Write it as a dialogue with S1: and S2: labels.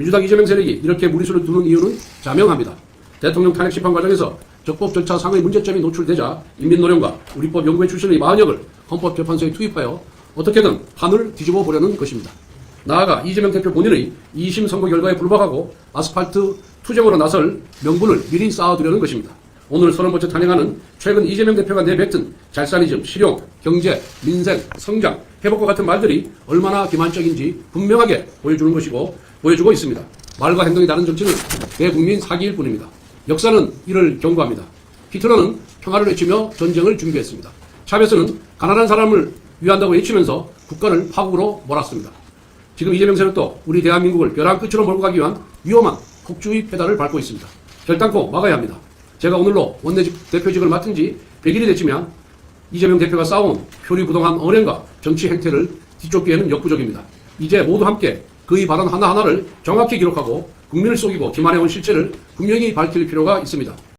S1: 민주당 이재명 세력이 이렇게 무리수를 두는 이유는 자명합니다. 대통령 탄핵 심판 과정에서 적법 절차 상의 문제점이 노출되자 인민노련과 우리법 연구회 출신의 마흔역을 헌법재판소에 투입하여 어떻게든 판을 뒤집어 보려는 것입니다. 나아가 이재명 대표 본인의 2심 선고 결과에 불박하고 아스팔트 투쟁으로 나설 명분을 미리 쌓아두려는 것입니다. 오늘 번째 탄핵하는 최근 이재명 대표가 내뱉은 잘사니즘, 실용, 경제, 민생, 성장, 회복과 같은 말들이 얼마나 기만적인지 분명하게 보여주는 것이고 보여주고 있습니다. 말과 행동이 다른 정치는 대국민 사기일 뿐입니다. 역사는 이를 경고합니다. 히틀러는 평화를 외치며 전쟁을 준비했습니다. 차베스는 가난한 사람을 위한다고 외치면서 국가를 파국으로 몰았습니다. 지금 이재명 세력도 우리 대한민국을 벼랑 끝으로 몰고 가기 위한 위험한 폭주의 페달을 밟고 있습니다. 결단코 막아야 합니다. 제가 오늘로 원내직 대표직을 맡은 지 100일이 됐지만 이재명 대표가 쌓아온 표리부동한 언행과 정치 행태를 뒤쫓기에는 역부족입니다. 이제 모두 함께 그의 발언 하나하나를 정확히 기록하고 국민을 속이고 기만해온 실체를 분명히 밝힐 필요가 있습니다.